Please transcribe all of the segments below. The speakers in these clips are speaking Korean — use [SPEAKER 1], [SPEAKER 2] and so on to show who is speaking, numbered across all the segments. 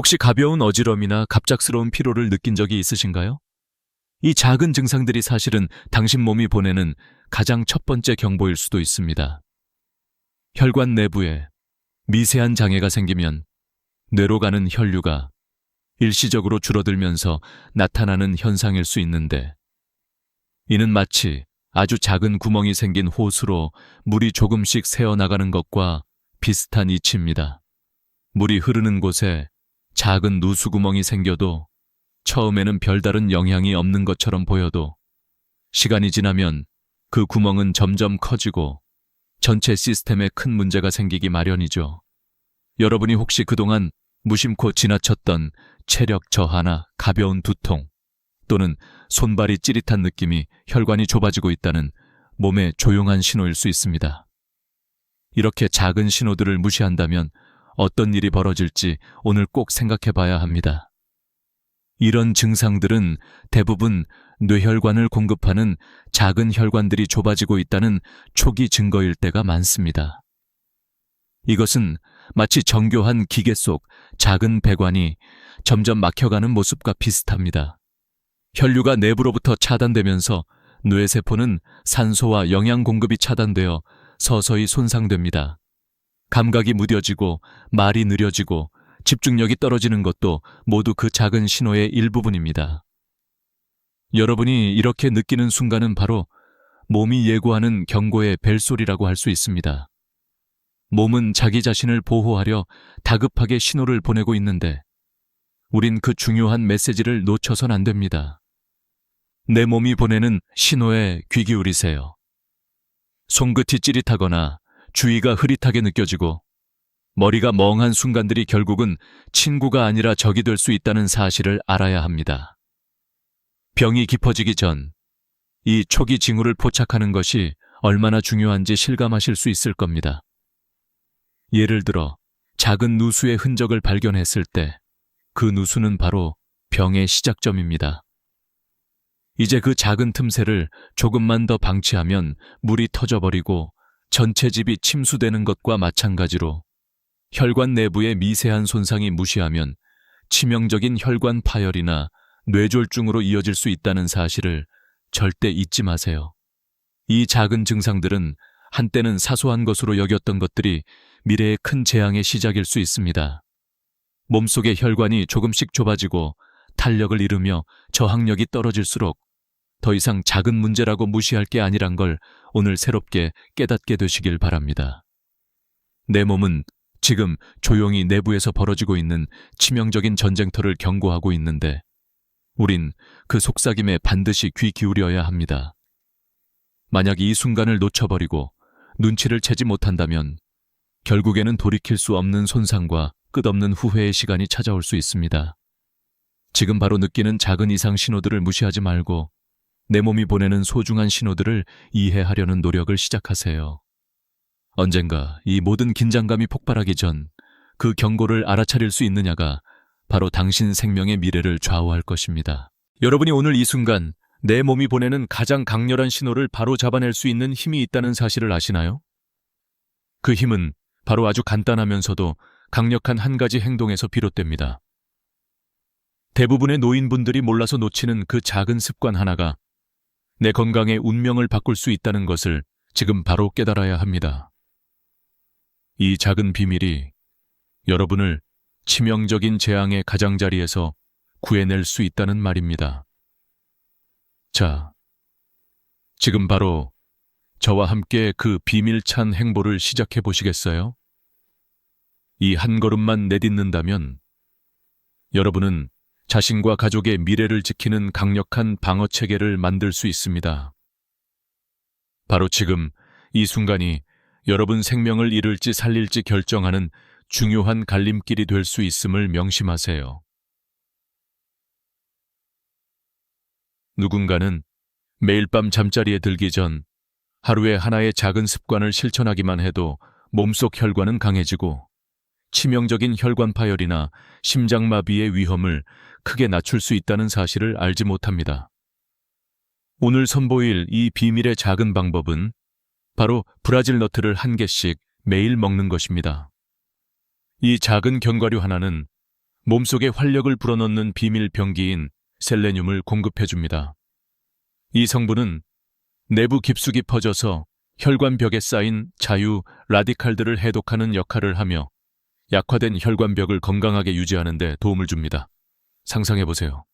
[SPEAKER 1] 혹시 가벼운 어지럼이나 갑작스러운 피로를 느낀 적이 있으신가요? 이 작은 증상들이 사실은 당신 몸이 보내는 가장 첫 번째 경보일 수도 있습니다. 혈관 내부에 미세한 장애가 생기면 뇌로 가는 혈류가 일시적으로 줄어들면서 나타나는 현상일 수 있는데 이는 마치 아주 작은 구멍이 생긴 호수로 물이 조금씩 새어나가는 것과 비슷한 이치입니다. 물이 흐르는 곳에 작은 누수구멍이 생겨도 처음에는 별다른 영향이 없는 것처럼 보여도 시간이 지나면 그 구멍은 점점 커지고 전체 시스템에 큰 문제가 생기기 마련이죠. 여러분이 혹시 그동안 무심코 지나쳤던 체력 저하나 가벼운 두통 또는 손발이 찌릿한 느낌이 혈관이 좁아지고 있다는 몸의 조용한 신호일 수 있습니다. 이렇게 작은 신호들을 무시한다면 어떤 일이 벌어질지 오늘 꼭 생각해 봐야 합니다. 이런 증상들은 대부분 뇌혈관을 공급하는 작은 혈관들이 좁아지고 있다는 초기 증거일 때가 많습니다. 이것은 마치 정교한 기계 속 작은 배관이 점점 막혀가는 모습과 비슷합니다. 혈류가 내부로부터 차단되면서 뇌세포는 산소와 영양 공급이 차단되어 서서히 손상됩니다. 감각이 무뎌지고 말이 느려지고 집중력이 떨어지는 것도 모두 그 작은 신호의 일부분입니다. 여러분이 이렇게 느끼는 순간은 바로 몸이 예고하는 경고의 벨소리라고 할 수 있습니다. 몸은 자기 자신을 보호하려 다급하게 신호를 보내고 있는데 우린 그 중요한 메시지를 놓쳐선 안 됩니다. 내 몸이 보내는 신호에 귀 기울이세요. 손끝이 찌릿하거나 주위가 흐릿하게 느껴지고 머리가 멍한 순간들이 결국은 친구가 아니라 적이 될 수 있다는 사실을 알아야 합니다. 병이 깊어지기 전 이 초기 징후를 포착하는 것이 얼마나 중요한지 실감하실 수 있을 겁니다. 예를 들어 작은 누수의 흔적을 발견했을 때 그 누수는 바로 병의 시작점입니다. 이제 그 작은 틈새를 조금만 더 방치하면 물이 터져버리고 전체 집이 침수되는 것과 마찬가지로 혈관 내부의 미세한 손상이 무시하면 치명적인 혈관 파열이나 뇌졸중으로 이어질 수 있다는 사실을 절대 잊지 마세요. 이 작은 증상들은 한때는 사소한 것으로 여겼던 것들이 미래의 큰 재앙의 시작일 수 있습니다. 몸속의 혈관이 조금씩 좁아지고 탄력을 잃으며 저항력이 떨어질수록 더 이상 작은 문제라고 무시할 게 아니란 걸 오늘 새롭게 깨닫게 되시길 바랍니다. 내 몸은 지금 조용히 내부에서 벌어지고 있는 치명적인 전쟁터를 경고하고 있는데 우린 그 속삭임에 반드시 귀 기울여야 합니다. 만약 이 순간을 놓쳐버리고 눈치를 채지 못한다면 결국에는 돌이킬 수 없는 손상과 끝없는 후회의 시간이 찾아올 수 있습니다. 지금 바로 느끼는 작은 이상 신호들을 무시하지 말고 내 몸이 보내는 소중한 신호들을 이해하려는 노력을 시작하세요. 언젠가 이 모든 긴장감이 폭발하기 전 그 경고를 알아차릴 수 있느냐가 바로 당신 생명의 미래를 좌우할 것입니다. 여러분이 오늘 이 순간 내 몸이 보내는 가장 강렬한 신호를 바로 잡아낼 수 있는 힘이 있다는 사실을 아시나요? 그 힘은 바로 아주 간단하면서도 강력한 한 가지 행동에서 비롯됩니다. 대부분의 노인분들이 몰라서 놓치는 그 작은 습관 하나가 내 건강의 운명을 바꿀 수 있다는 것을 지금 바로 깨달아야 합니다. 이 작은 비밀이 여러분을 치명적인 재앙의 가장자리에서 구해낼 수 있다는 말입니다. 자, 지금 바로 저와 함께 그 비밀찬 행보를 시작해 보시겠어요? 이 한 걸음만 내딛는다면 여러분은 자신과 가족의 미래를 지키는 강력한 방어 체계를 만들 수 있습니다. 바로 지금 이 순간이 여러분 생명을 잃을지 살릴지 결정하는 중요한 갈림길이 될 수 있음을 명심하세요. 누군가는 매일 밤 잠자리에 들기 전 하루에 하나의 작은 습관을 실천하기만 해도 몸속 혈관은 강해지고 치명적인 혈관 파열이나 심장마비의 위험을 크게 낮출 수 있다는 사실을 알지 못합니다. 오늘 선보일 이 비밀의 작은 방법은 바로 브라질 너트를 한 개씩 매일 먹는 것입니다. 이 작은 견과류 하나는 몸속에 활력을 불어넣는 비밀 병기인 셀레늄을 공급해줍니다. 이 성분은 내부 깊숙이 퍼져서 혈관벽에 쌓인 자유 라디칼들을 해독하는 역할을 하며 약화된 혈관벽을 건강하게 유지하는 데 도움을 줍니다. 상상해 보세요.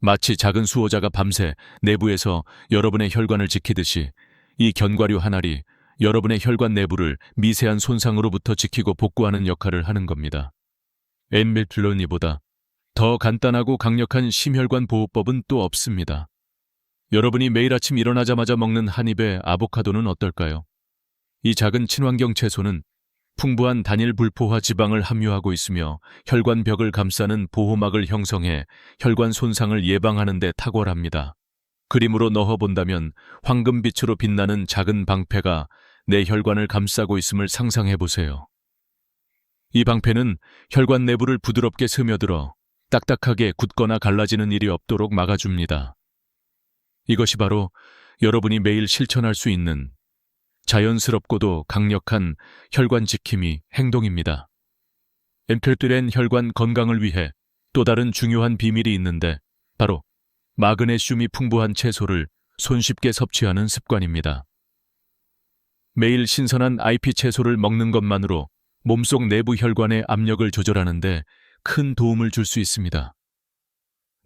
[SPEAKER 1] 마치 작은 수호자가 밤새 내부에서 여러분의 혈관을 지키듯이 이 견과류 한 알이 여러분의 혈관 내부를 미세한 손상으로부터 지키고 복구하는 역할을 하는 겁니다. 엠밀플로니보다 더 간단하고 강력한 심혈관 보호법은 또 없습니다. 여러분이 매일 아침 일어나자마자 먹는 한 입의 아보카도는 어떨까요? 이 작은 친환경 채소는 풍부한 단일 불포화 지방을 함유하고 있으며 혈관벽을 감싸는 보호막을 형성해 혈관 손상을 예방하는 데 탁월합니다. 그림으로 넣어본다면 황금빛으로 빛나는 작은 방패가 내 혈관을 감싸고 있음을 상상해 보세요. 이 방패는 혈관 내부를 부드럽게 스며들어 딱딱하게 굳거나 갈라지는 일이 없도록 막아줍니다. 이것이 바로 여러분이 매일 실천할 수 있는 자연스럽고도 강력한 혈관 지킴이 행동입니다. 엠필트렌 혈관 건강을 위해 또 다른 중요한 비밀이 있는데 바로 마그네슘이 풍부한 채소를 손쉽게 섭취하는 습관입니다. 매일 신선한 IP 채소를 먹는 것만으로 몸속 내부 혈관의 압력을 조절하는데 큰 도움을 줄 수 있습니다.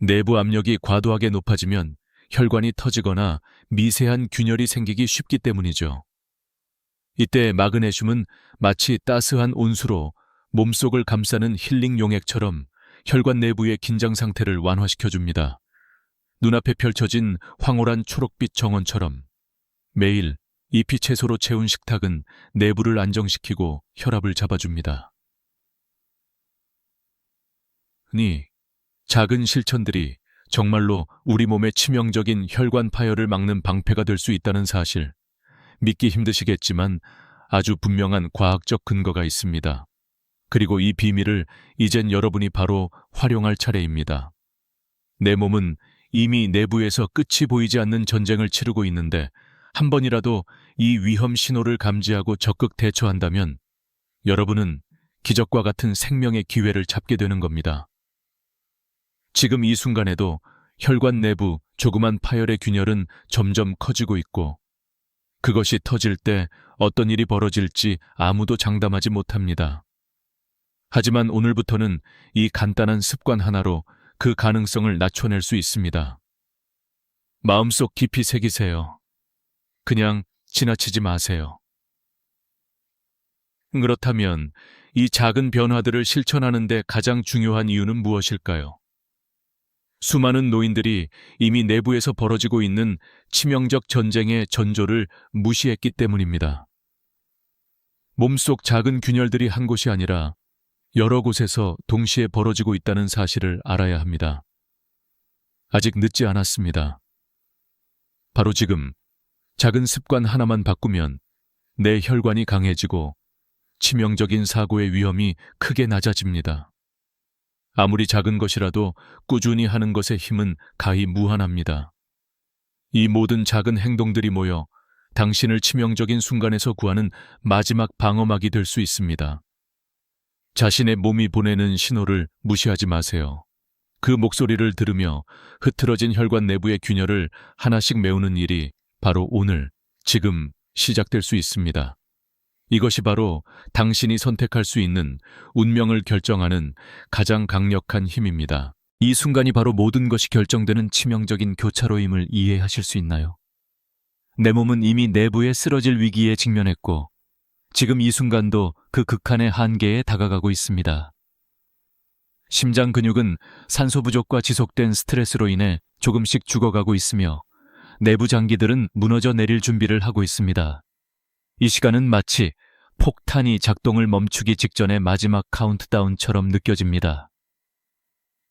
[SPEAKER 1] 내부 압력이 과도하게 높아지면 혈관이 터지거나 미세한 균열이 생기기 쉽기 때문이죠. 이때 마그네슘은 마치 따스한 온수로 몸속을 감싸는 힐링 용액처럼 혈관 내부의 긴장 상태를 완화시켜 줍니다. 눈앞에 펼쳐진 황홀한 초록빛 정원처럼 매일 잎이 채소로 채운 식탁은 내부를 안정시키고 혈압을 잡아줍니다. 니 작은 실천들이 정말로 우리 몸의 치명적인 혈관 파열을 막는 방패가 될 수 있다는 사실 믿기 힘드시겠지만 아주 분명한 과학적 근거가 있습니다. 그리고 이 비밀을 이젠 여러분이 바로 활용할 차례입니다. 내 몸은 이미 내부에서 끝이 보이지 않는 전쟁을 치르고 있는데 한 번이라도 이 위험 신호를 감지하고 적극 대처한다면 여러분은 기적과 같은 생명의 기회를 잡게 되는 겁니다. 지금 이 순간에도 혈관 내부 조그만 파열의 균열은 점점 커지고 있고 그것이 터질 때 어떤 일이 벌어질지 아무도 장담하지 못합니다. 하지만 오늘부터는 이 간단한 습관 하나로 그 가능성을 낮춰낼 수 있습니다. 마음속 깊이 새기세요. 그냥 지나치지 마세요. 그렇다면 이 작은 변화들을 실천하는데 가장 중요한 이유는 무엇일까요? 수많은 노인들이 이미 내부에서 벌어지고 있는 치명적 전쟁의 전조를 무시했기 때문입니다. 몸속 작은 균열들이 한 곳이 아니라 여러 곳에서 동시에 벌어지고 있다는 사실을 알아야 합니다. 아직 늦지 않았습니다. 바로 지금 작은 습관 하나만 바꾸면 내 혈관이 강해지고 치명적인 사고의 위험이 크게 낮아집니다. 아무리 작은 것이라도 꾸준히 하는 것의 힘은 가히 무한합니다. 이 모든 작은 행동들이 모여 당신을 치명적인 순간에서 구하는 마지막 방어막이 될 수 있습니다. 자신의 몸이 보내는 신호를 무시하지 마세요. 그 목소리를 들으며 흐트러진 혈관 내부의 균열을 하나씩 메우는 일이 바로 오늘, 지금 시작될 수 있습니다. 이것이 바로 당신이 선택할 수 있는 운명을 결정하는 가장 강력한 힘입니다. 이 순간이 바로 모든 것이 결정되는 치명적인 교차로임을 이해하실 수 있나요? 내 몸은 이미 내부에 쓰러질 위기에 직면했고, 지금 이 순간도 그 극한의 한계에 다가가고 있습니다. 심장 근육은 산소 부족과 지속된 스트레스로 인해 조금씩 죽어가고 있으며, 내부 장기들은 무너져 내릴 준비를 하고 있습니다. 이 시간은 마치 폭탄이 작동을 멈추기 직전의 마지막 카운트다운처럼 느껴집니다.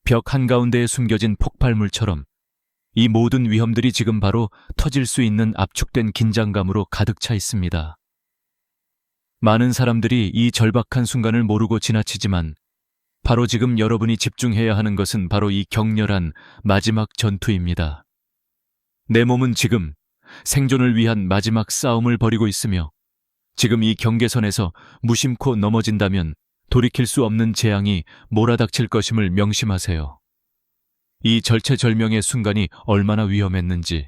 [SPEAKER 1] 벽 한가운데에 숨겨진 폭발물처럼 이 모든 위험들이 지금 바로 터질 수 있는 압축된 긴장감으로 가득 차 있습니다. 많은 사람들이 이 절박한 순간을 모르고 지나치지만 바로 지금 여러분이 집중해야 하는 것은 바로 이 격렬한 마지막 전투입니다. 내 몸은 지금 생존을 위한 마지막 싸움을 벌이고 있으며 지금 이 경계선에서 무심코 넘어진다면 돌이킬 수 없는 재앙이 몰아닥칠 것임을 명심하세요. 이 절체절명의 순간이 얼마나 위험했는지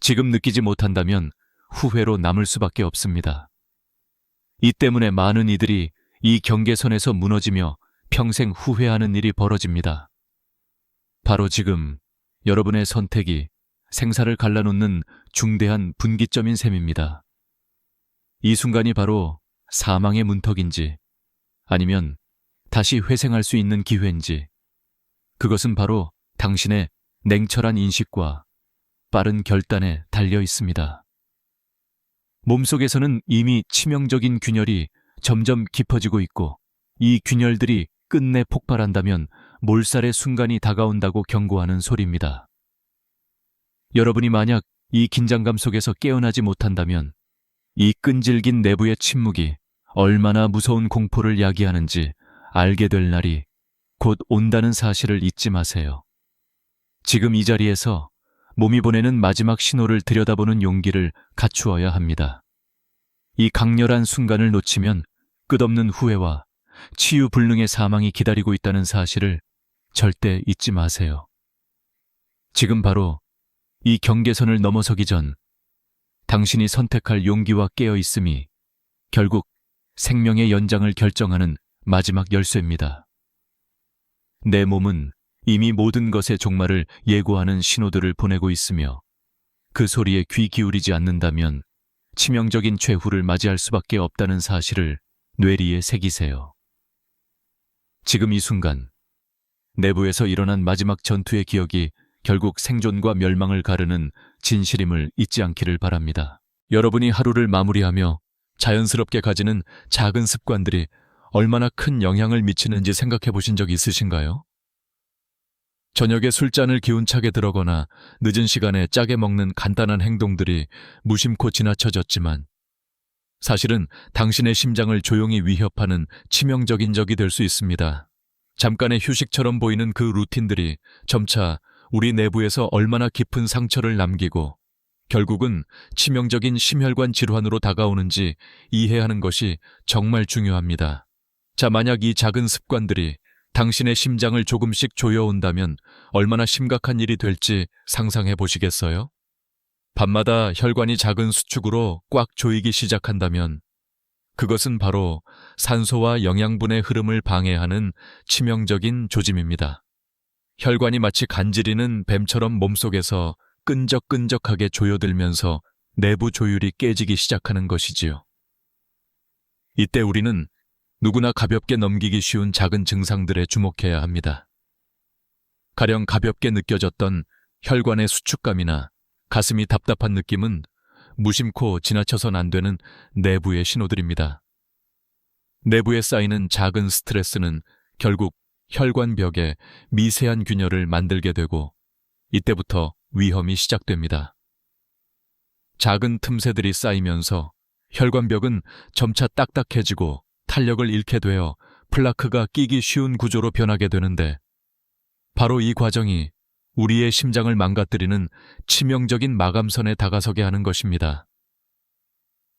[SPEAKER 1] 지금 느끼지 못한다면 후회로 남을 수밖에 없습니다. 이 때문에 많은 이들이 이 경계선에서 무너지며 평생 후회하는 일이 벌어집니다. 바로 지금 여러분의 선택이 생사를 갈라놓는 중대한 분기점인 셈입니다. 이 순간이 바로 사망의 문턱인지 아니면 다시 회생할 수 있는 기회인지 그것은 바로 당신의 냉철한 인식과 빠른 결단에 달려 있습니다. 몸속에서는 이미 치명적인 균열이 점점 깊어지고 있고 이 균열들이 끝내 폭발한다면 몰살의 순간이 다가온다고 경고하는 소리입니다. 여러분이 만약 이 긴장감 속에서 깨어나지 못한다면 이 끈질긴 내부의 침묵이 얼마나 무서운 공포를 야기하는지 알게 될 날이 곧 온다는 사실을 잊지 마세요. 지금 이 자리에서 몸이 보내는 마지막 신호를 들여다보는 용기를 갖추어야 합니다. 이 강렬한 순간을 놓치면 끝없는 후회와 치유 불능의 사망이 기다리고 있다는 사실을 절대 잊지 마세요. 지금 바로 이 경계선을 넘어서기 전 당신이 선택할 용기와 깨어 있음이 결국 생명의 연장을 결정하는 마지막 열쇠입니다. 내 몸은 이미 모든 것의 종말을 예고하는 신호들을 보내고 있으며 그 소리에 귀 기울이지 않는다면 치명적인 최후를 맞이할 수밖에 없다는 사실을 뇌리에 새기세요. 지금 이 순간 내부에서 일어난 마지막 전투의 기억이 결국 생존과 멸망을 가르는 진실임을 잊지 않기를 바랍니다. 여러분이 하루를 마무리하며 자연스럽게 가지는 작은 습관들이 얼마나 큰 영향을 미치는지 생각해 보신 적 있으신가요? 저녁에 술잔을 기운차게 들어거나 늦은 시간에 짜게 먹는 간단한 행동들이 무심코 지나쳐졌지만 사실은 당신의 심장을 조용히 위협하는 치명적인 적이 될 수 있습니다. 잠깐의 휴식처럼 보이는 그 루틴들이 점차 우리 내부에서 얼마나 깊은 상처를 남기고 결국은 치명적인 심혈관 질환으로 다가오는지 이해하는 것이 정말 중요합니다. 자, 만약 이 작은 습관들이 당신의 심장을 조금씩 조여온다면 얼마나 심각한 일이 될지 상상해 보시겠어요? 밤마다 혈관이 작은 수축으로 꽉 조이기 시작한다면 그것은 바로 산소와 영양분의 흐름을 방해하는 치명적인 조짐입니다. 혈관이 마치 간지리는 뱀처럼 몸속에서 끈적끈적하게 조여들면서 내부 조율이 깨지기 시작하는 것이지요. 이때 우리는 누구나 가볍게 넘기기 쉬운 작은 증상들에 주목해야 합니다. 가령 가볍게 느껴졌던 혈관의 수축감이나 가슴이 답답한 느낌은 무심코 지나쳐선 안 되는 내부의 신호들입니다. 내부에 쌓이는 작은 스트레스는 결국 혈관벽에 미세한 균열을 만들게 되고 이때부터 위험이 시작됩니다. 작은 틈새들이 쌓이면서 혈관벽은 점차 딱딱해지고 탄력을 잃게 되어 플라크가 끼기 쉬운 구조로 변하게 되는데 바로 이 과정이 우리의 심장을 망가뜨리는 치명적인 마감선에 다가서게 하는 것입니다.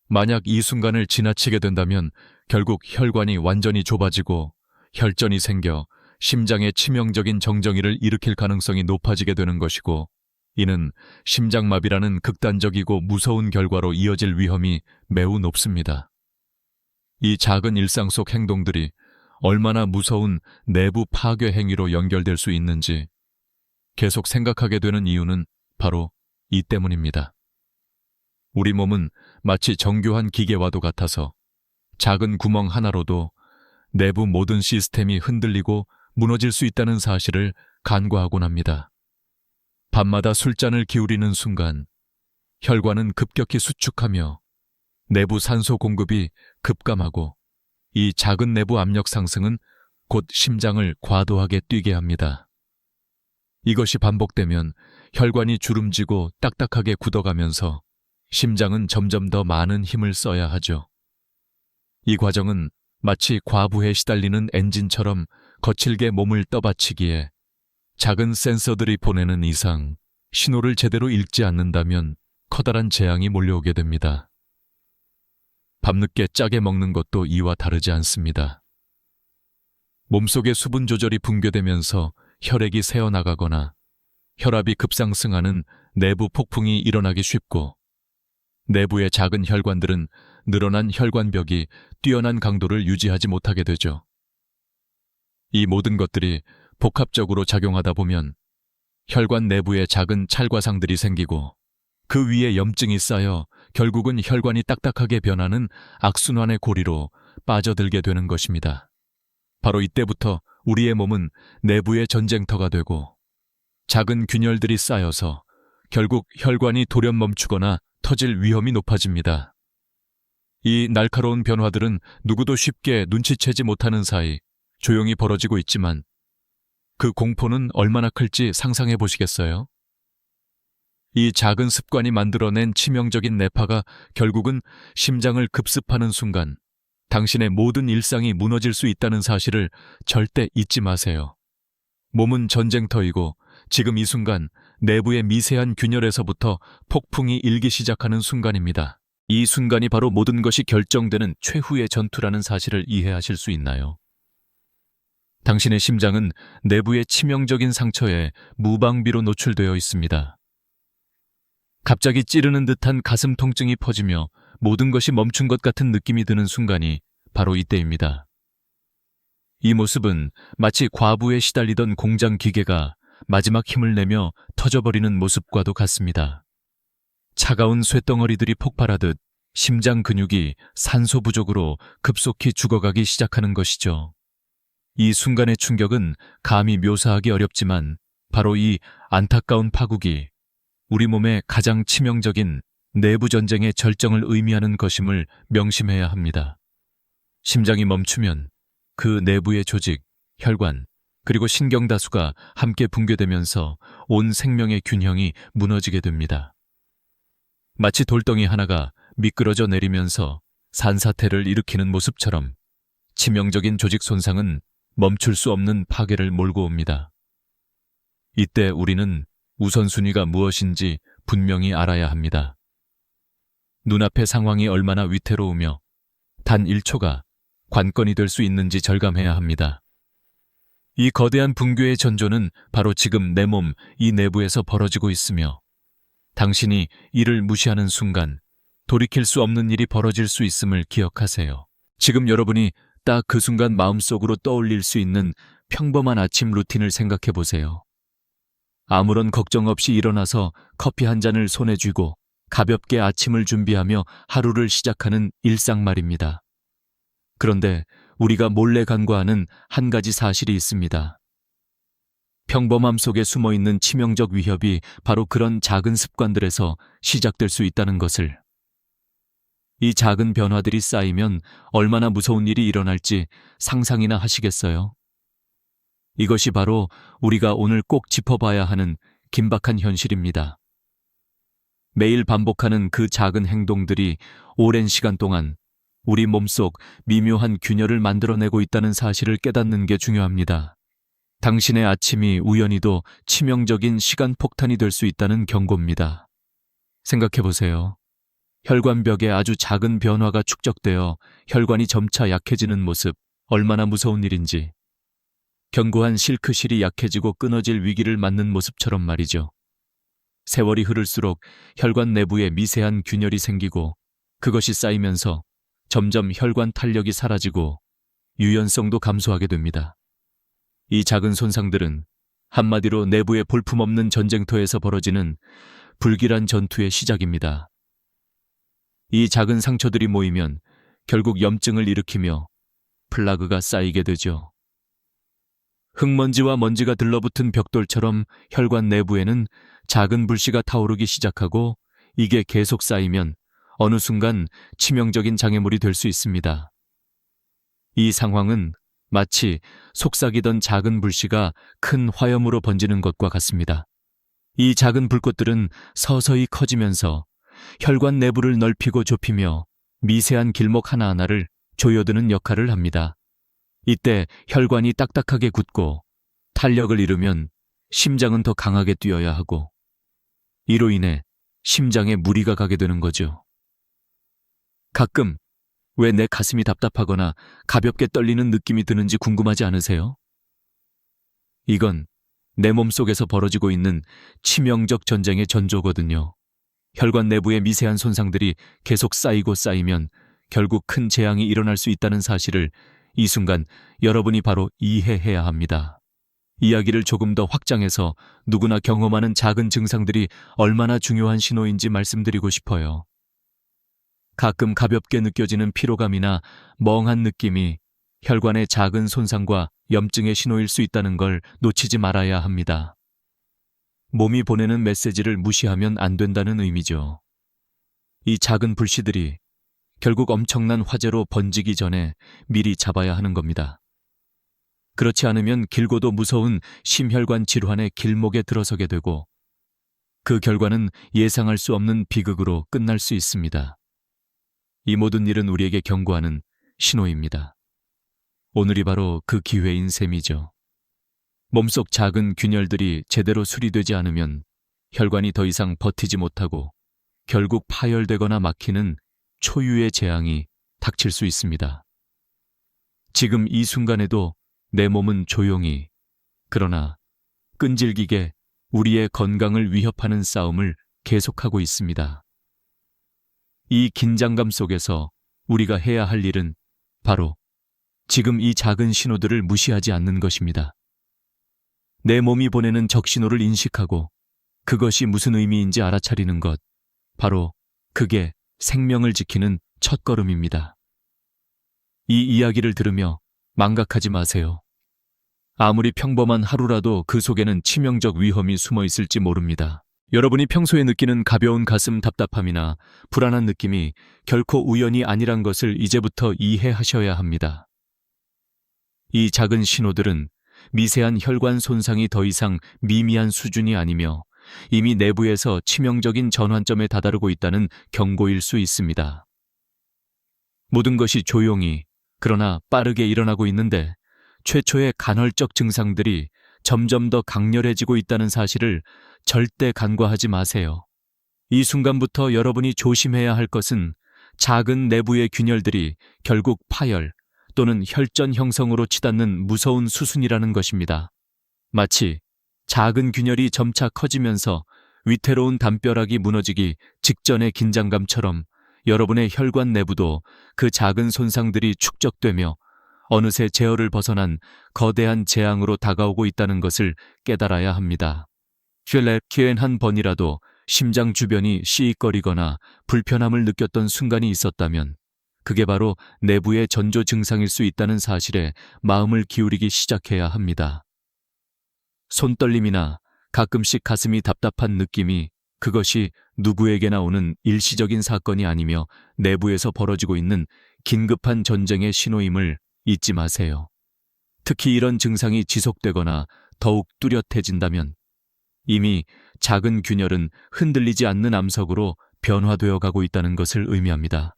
[SPEAKER 1] 만약 이 순간을 지나치게 된다면 결국 혈관이 완전히 좁아지고 혈전이 생겨 심장에 치명적인 정정이를 일으킬 가능성이 높아지게 되는 것이고 이는 심장마비라는 극단적이고 무서운 결과로 이어질 위험이 매우 높습니다. 이 작은 일상 속 행동들이 얼마나 무서운 내부 파괴 행위로 연결될 수 있는지 계속 생각하게 되는 이유는 바로 이 때문입니다. 우리 몸은 마치 정교한 기계와도 같아서 작은 구멍 하나로도 내부 모든 시스템이 흔들리고 무너질 수 있다는 사실을 간과하곤 합니다. 밤마다 술잔을 기울이는 순간 혈관은 급격히 수축하며 내부 산소 공급이 급감하고 이 작은 내부 압력 상승은 곧 심장을 과도하게 뛰게 합니다. 이것이 반복되면 혈관이 주름지고 딱딱하게 굳어가면서 심장은 점점 더 많은 힘을 써야 하죠. 이 과정은 마치 과부에 시달리는 엔진처럼 거칠게 몸을 떠받치기에 작은 센서들이 보내는 이상 신호를 제대로 읽지 않는다면 커다란 재앙이 몰려오게 됩니다. 밤늦게 짜게 먹는 것도 이와 다르지 않습니다. 몸속의 수분 조절이 붕괴되면서 혈액이 새어나가거나 혈압이 급상승하는 내부 폭풍이 일어나기 쉽고 내부의 작은 혈관들은 늘어난 혈관벽이 뛰어난 강도를 유지하지 못하게 되죠. 이 모든 것들이 복합적으로 작용하다 보면 혈관 내부에 작은 찰과상들이 생기고 그 위에 염증이 쌓여 결국은 혈관이 딱딱하게 변하는 악순환의 고리로 빠져들게 되는 것입니다. 바로 이때부터 우리의 몸은 내부의 전쟁터가 되고 작은 균열들이 쌓여서 결국 혈관이 돌연 멈추거나 터질 위험이 높아집니다. 이 날카로운 변화들은 누구도 쉽게 눈치채지 못하는 사이 조용히 벌어지고 있지만 그 공포는 얼마나 클지 상상해 보시겠어요? 이 작은 습관이 만들어낸 치명적인 뇌파가 결국은 심장을 급습하는 순간 당신의 모든 일상이 무너질 수 있다는 사실을 절대 잊지 마세요. 몸은 전쟁터이고 지금 이 순간 내부의 미세한 균열에서부터 폭풍이 일기 시작하는 순간입니다. 이 순간이 바로 모든 것이 결정되는 최후의 전투라는 사실을 이해하실 수 있나요? 당신의 심장은 내부의 치명적인 상처에 무방비로 노출되어 있습니다. 갑자기 찌르는 듯한 가슴 통증이 퍼지며 모든 것이 멈춘 것 같은 느낌이 드는 순간이 바로 이때입니다. 이 모습은 마치 과부에 시달리던 공장 기계가 마지막 힘을 내며 터져버리는 모습과도 같습니다. 차가운 쇳덩어리들이 폭발하듯 심장 근육이 산소 부족으로 급속히 죽어가기 시작하는 것이죠. 이 순간의 충격은 감히 묘사하기 어렵지만 바로 이 안타까운 파국이 우리 몸의 가장 치명적인 내부 전쟁의 절정을 의미하는 것임을 명심해야 합니다. 심장이 멈추면 그 내부의 조직, 혈관, 그리고 신경다수가 함께 붕괴되면서 온 생명의 균형이 무너지게 됩니다. 마치 돌덩이 하나가 미끄러져 내리면서 산사태를 일으키는 모습처럼 치명적인 조직 손상은 멈출 수 없는 파괴를 몰고 옵니다. 이때 우리는 우선순위가 무엇인지 분명히 알아야 합니다. 눈앞의 상황이 얼마나 위태로우며 단 1초가 관건이 될 수 있는지 절감해야 합니다. 이 거대한 붕괴의 전조는 바로 지금 내 몸 이 내부에서 벌어지고 있으며 당신이 이를 무시하는 순간 돌이킬 수 없는 일이 벌어질 수 있음을 기억하세요. 지금 여러분이 딱 그 순간 마음속으로 떠올릴 수 있는 평범한 아침 루틴을 생각해 보세요. 아무런 걱정 없이 일어나서 커피 한 잔을 손에 쥐고 가볍게 아침을 준비하며 하루를 시작하는 일상 말입니다. 그런데 우리가 몰래 간과하는 한 가지 사실이 있습니다. 평범함 속에 숨어 있는 치명적 위협이 바로 그런 작은 습관들에서 시작될 수 있다는 것을. 이 작은 변화들이 쌓이면 얼마나 무서운 일이 일어날지 상상이나 하시겠어요? 이것이 바로 우리가 오늘 꼭 짚어봐야 하는 긴박한 현실입니다. 매일 반복하는 그 작은 행동들이 오랜 시간 동안 우리 몸속 미묘한 균열을 만들어내고 있다는 사실을 깨닫는 게 중요합니다. 당신의 아침이 우연히도 치명적인 시간 폭탄이 될 수 있다는 경고입니다. 생각해 보세요. 혈관벽에 아주 작은 변화가 축적되어 혈관이 점차 약해지는 모습, 얼마나 무서운 일인지. 견고한 실크실이 약해지고 끊어질 위기를 맞는 모습처럼 말이죠. 세월이 흐를수록 혈관 내부에 미세한 균열이 생기고 그것이 쌓이면서 점점 혈관 탄력이 사라지고 유연성도 감소하게 됩니다. 이 작은 손상들은 한마디로 내부의 볼품없는 전쟁터에서 벌어지는 불길한 전투의 시작입니다. 이 작은 상처들이 모이면 결국 염증을 일으키며 플라그가 쌓이게 되죠. 흙먼지와 먼지가 들러붙은 벽돌처럼 혈관 내부에는 작은 불씨가 타오르기 시작하고 이게 계속 쌓이면 어느 순간 치명적인 장애물이 될 수 있습니다. 이 상황은 마치 속삭이던 작은 불씨가 큰 화염으로 번지는 것과 같습니다. 이 작은 불꽃들은 서서히 커지면서 혈관 내부를 넓히고 좁히며 미세한 길목 하나하나를 조여드는 역할을 합니다. 이때 혈관이 딱딱하게 굳고 탄력을 잃으면 심장은 더 강하게 뛰어야 하고 이로 인해 심장에 무리가 가게 되는 거죠. 가끔 왜 내 가슴이 답답하거나 가볍게 떨리는 느낌이 드는지 궁금하지 않으세요? 이건 내 몸속에서 벌어지고 있는 치명적 전쟁의 전조거든요. 혈관 내부의 미세한 손상들이 계속 쌓이고 쌓이면 결국 큰 재앙이 일어날 수 있다는 사실을 이 순간 여러분이 바로 이해해야 합니다. 이야기를 조금 더 확장해서 누구나 경험하는 작은 증상들이 얼마나 중요한 신호인지 말씀드리고 싶어요. 가끔 가볍게 느껴지는 피로감이나 멍한 느낌이 혈관의 작은 손상과 염증의 신호일 수 있다는 걸 놓치지 말아야 합니다. 몸이 보내는 메시지를 무시하면 안 된다는 의미죠. 이 작은 불씨들이 결국 엄청난 화재로 번지기 전에 미리 잡아야 하는 겁니다. 그렇지 않으면 길고도 무서운 심혈관 질환의 길목에 들어서게 되고 그 결과는 예상할 수 없는 비극으로 끝날 수 있습니다. 이 모든 일은 우리에게 경고하는 신호입니다. 오늘이 바로 그 기회인 셈이죠. 몸속 작은 균열들이 제대로 수리되지 않으면 혈관이 더 이상 버티지 못하고 결국 파열되거나 막히는 초유의 재앙이 닥칠 수 있습니다. 지금 이 순간에도 내 몸은 조용히 그러나 끈질기게 우리의 건강을 위협하는 싸움을 계속하고 있습니다. 이 긴장감 속에서 우리가 해야 할 일은 바로 지금 이 작은 신호들을 무시하지 않는 것입니다. 내 몸이 보내는 적신호를 인식하고 그것이 무슨 의미인지 알아차리는 것, 바로 그게 생명을 지키는 첫걸음입니다. 이 이야기를 들으며 망각하지 마세요. 아무리 평범한 하루라도 그 속에는 치명적 위험이 숨어 있을지 모릅니다. 여러분이 평소에 느끼는 가벼운 가슴 답답함이나 불안한 느낌이 결코 우연이 아니란 것을 이제부터 이해하셔야 합니다. 이 작은 신호들은 미세한 혈관 손상이 더 이상 미미한 수준이 아니며 이미 내부에서 치명적인 전환점에 다다르고 있다는 경고일 수 있습니다. 모든 것이 조용히 그러나 빠르게 일어나고 있는데 최초의 간헐적 증상들이 점점 더 강렬해지고 있다는 사실을 절대 간과하지 마세요. 이 순간부터 여러분이 조심해야 할 것은 작은 내부의 균열들이 결국 파열 또는 혈전 형성으로 치닫는 무서운 수순이라는 것입니다. 마치 작은 균열이 점차 커지면서 위태로운 담벼락이 무너지기 직전의 긴장감처럼 여러분의 혈관 내부도 그 작은 손상들이 축적되며 어느새 제어를 벗어난 거대한 재앙으로 다가오고 있다는 것을 깨달아야 합니다. 쉘랩키엔 한 번이라도 심장 주변이 시익거리거나 불편함을 느꼈던 순간이 있었다면 그게 바로 내부의 전조 증상일 수 있다는 사실에 마음을 기울이기 시작해야 합니다. 손떨림이나 가끔씩 가슴이 답답한 느낌이 그것이 누구에게나 오는 일시적인 사건이 아니며 내부에서 벌어지고 있는 긴급한 전쟁의 신호임을 잊지 마세요. 특히 이런 증상이 지속되거나 더욱 뚜렷해진다면 이미 작은 균열은 흔들리지 않는 암석으로 변화되어 가고 있다는 것을 의미합니다.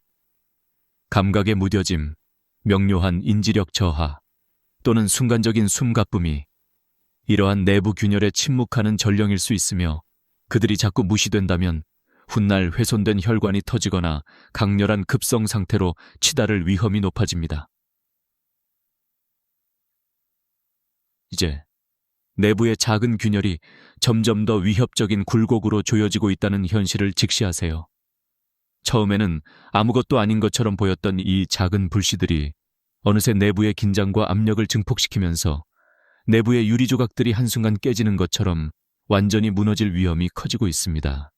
[SPEAKER 1] 감각의 무뎌짐, 명료한 인지력 저하 또는 순간적인 숨가쁨이 이러한 내부 균열에 침묵하는 전령일 수 있으며 그들이 자꾸 무시된다면 훗날 훼손된 혈관이 터지거나 강렬한 급성 상태로 치달을 위험이 높아집니다. 이제 내부의 작은 균열이 점점 더 위협적인 굴곡으로 조여지고 있다는 현실을 직시하세요. 처음에는 아무것도 아닌 것처럼 보였던 이 작은 불씨들이 어느새 내부의 긴장과 압력을 증폭시키면서 내부의 유리 조각들이 한순간 깨지는 것처럼 완전히 무너질 위험이 커지고 있습니다.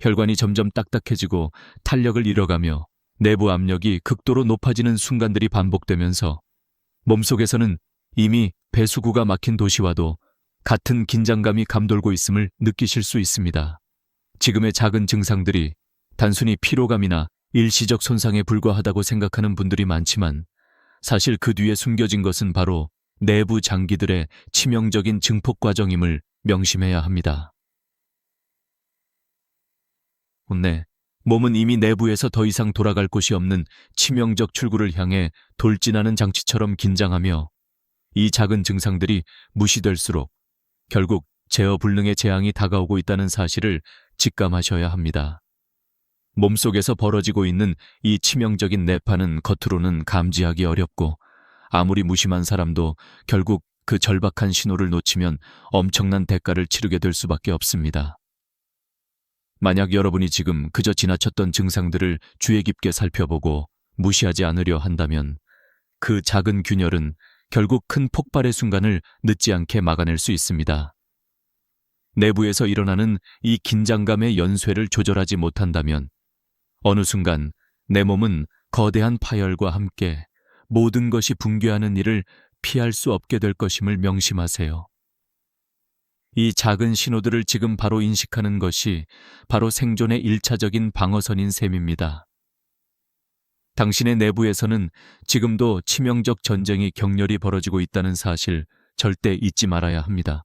[SPEAKER 1] 혈관이 점점 딱딱해지고 탄력을 잃어가며 내부 압력이 극도로 높아지는 순간들이 반복되면서 몸속에서는 이미 배수구가 막힌 도시와도 같은 긴장감이 감돌고 있음을 느끼실 수 있습니다. 지금의 작은 증상들이 단순히 피로감이나 일시적 손상에 불과하다고 생각하는 분들이 많지만 사실 그 뒤에 숨겨진 것은 바로 내부 장기들의 치명적인 증폭 과정임을 명심해야 합니다. 네, 몸은 이미 내부에서 더 이상 돌아갈 곳이 없는 치명적 출구를 향해 돌진하는 장치처럼 긴장하며 이 작은 증상들이 무시될수록 결국 제어 불능의 재앙이 다가오고 있다는 사실을 직감하셔야 합니다. 몸속에서 벌어지고 있는 이 치명적인 내파는 겉으로는 감지하기 어렵고 아무리 무심한 사람도 결국 그 절박한 신호를 놓치면 엄청난 대가를 치르게 될 수밖에 없습니다. 만약 여러분이 지금 그저 지나쳤던 증상들을 주의 깊게 살펴보고 무시하지 않으려 한다면 그 작은 균열은 결국 큰 폭발의 순간을 늦지 않게 막아낼 수 있습니다. 내부에서 일어나는 이 긴장감의 연쇄를 조절하지 못한다면 어느 순간 내 몸은 거대한 파열과 함께 모든 것이 붕괴하는 일을 피할 수 없게 될 것임을 명심하세요. 이 작은 신호들을 지금 바로 인식하는 것이 바로 생존의 일차적인 방어선인 셈입니다. 당신의 내부에서는 지금도 치명적 전쟁이 격렬히 벌어지고 있다는 사실 절대 잊지 말아야 합니다.